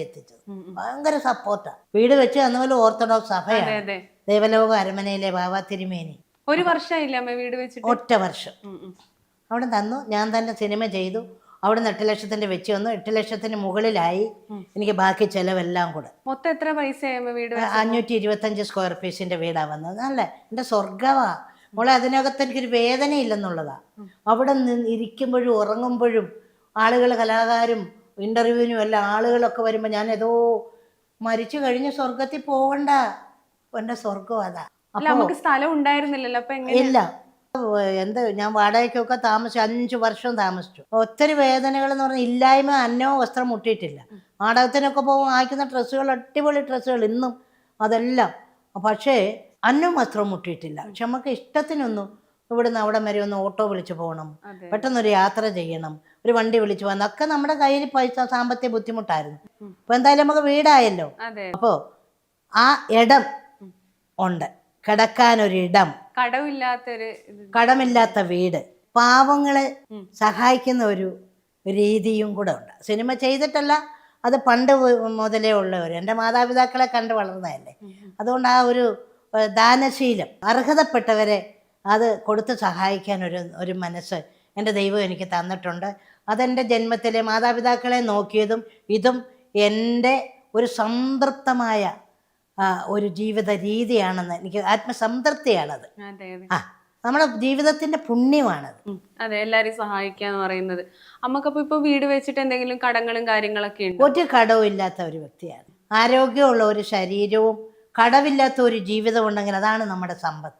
എത്തിച്ചത്. ഭയങ്കര സപ്പോർട്ടാണ് വീട് വെച്ച് തന്ന പോലെ ഓർത്തഡോക്സ് സഭയാണ്. ദേവലോക അരമനയിലെ ബാബ തിരുമേനി. ഒരു വർഷമായില്ലേ വീട് വെച്ചിട്ട്? ഒറ്റ വർഷം. അവിടെ തന്നു. ഞാൻ തന്നെ സിനിമ ചെയ്തു. അവിടെ നിന്ന് എട്ട് ലക്ഷത്തിന്റെ വെച്ച് വന്നു. എട്ട് ലക്ഷത്തിന് മുകളിലായി. എനിക്ക് ബാക്കി ചെലവെല്ലാം കൂടെ. മൊത്തം എത്ര പൈസ വീട് അഞ്ഞൂറ്റി ഇരുപത്തഞ്ച് സ്ക്വയർ ഫീസിന്റെ വീടാ വന്നത്. നല്ല എന്റെ സ്വർഗവാ മോളെ അതിനകത്ത് എനിക്കൊരു വേദനയില്ലെന്നുള്ളതാ. അവിടെ നിന്ന് ഇരിക്കുമ്പോഴും ഉറങ്ങുമ്പോഴും ആളുകൾ കലാകാരും ഇന്റർവ്യൂവിനും എല്ലാം ആളുകളൊക്കെ വരുമ്പോൾ ഞാൻ ഏതോ മരിച്ചു കഴിഞ്ഞ് സ്വർഗത്തിൽ പോകണ്ട എന്റെ സ്വർഗം അതാ. നമുക്ക് സ്ഥലം ഉണ്ടായിരുന്നില്ലല്ലോ അപ്പൊ ഇല്ല. എന്ത് ഞാൻ വാടകയ്ക്കൊക്കെ താമസിച്ചു അഞ്ചു വർഷം താമസിച്ചു. ഒത്തിരി വേദനകൾ എന്ന് പറഞ്ഞാൽ ഇല്ലായ്മ അന്നോ വസ്ത്രം മുട്ടിയിട്ടില്ല. വാടകത്തിനൊക്കെ പോകും വാങ്ങിക്കുന്ന ഡ്രസ്സുകൾ അടിപൊളി ഡ്രസ്സുകൾ ഇന്നും അതെല്ലാം. പക്ഷേ അന്നും വസ്ത്രം മുട്ടിയിട്ടില്ല. പക്ഷെ നമുക്ക് ഇഷ്ടത്തിനൊന്നും ഇവിടുന്ന് അവിടെ വരെ ഒന്ന് ഓട്ടോ വിളിച്ച് പോകണം. പെട്ടെന്നൊരു യാത്ര ചെയ്യണം. ഒരു വണ്ടി വിളിച്ചു വന്നു. ഒക്കെ നമ്മുടെ കയ്യിൽ പൈസ സാമ്പത്തിക ബുദ്ധിമുട്ടായിരുന്നു. അപ്പൊ എന്തായാലും നമുക്ക് വീടായല്ലോ. അപ്പോ ആ ഇടം ഉണ്ട്. കിടക്കാനൊരിടം. ഇടം കടമില്ലാത്തൊരു കടമില്ലാത്ത വീട്. പാവങ്ങളെ സഹായിക്കുന്ന ഒരു രീതിയും കൂടെ ഉണ്ട്. സിനിമ ചെയ്തിട്ടല്ല അത് പണ്ട് മുതലേ ഉള്ളവർ എന്റെ മാതാപിതാക്കളെ കണ്ട് വളർന്നതല്ലേ. അതുകൊണ്ട് ആ ഒരു ദാനശീലം അർഹതപ്പെട്ടവരെ അത് കൊടുത്ത് സഹായിക്കാൻ ഒരു ഒരു മനസ്സ് എന്റെ ദൈവം എനിക്ക് തന്നിട്ടുണ്ട്. അതെന്റെ ജന്മത്തിലെ മാതാപിതാക്കളെ നോക്കിയതും ഇതും എന്റെ ഒരു സംതൃപ്തമായ ഒരു ജീവിത രീതിയാണെന്ന് എനിക്ക് ആത്മസംതൃപ്തിയാണത്. ആ നമ്മുടെ ജീവിതത്തിന്റെ പുണ്യമാണത്. അതെ എല്ലാരെയും സഹായിക്കാന്ന് പറയുന്നത്. അമ്മക്കപ്പോ ഇപ്പൊ വീട് വെച്ചിട്ട് എന്തെങ്കിലും കടങ്ങളും കാര്യങ്ങളൊക്കെ ഉണ്ട്? ഒരു കടവും ഇല്ലാത്ത ഒരു വ്യക്തിയാണ്. ആരോഗ്യമുള്ള ഒരു ശരീരവും കടവില്ലാത്ത ഒരു ജീവിതം ഉണ്ടെങ്കിൽ അതാണ് നമ്മുടെ സമ്പത്ത്.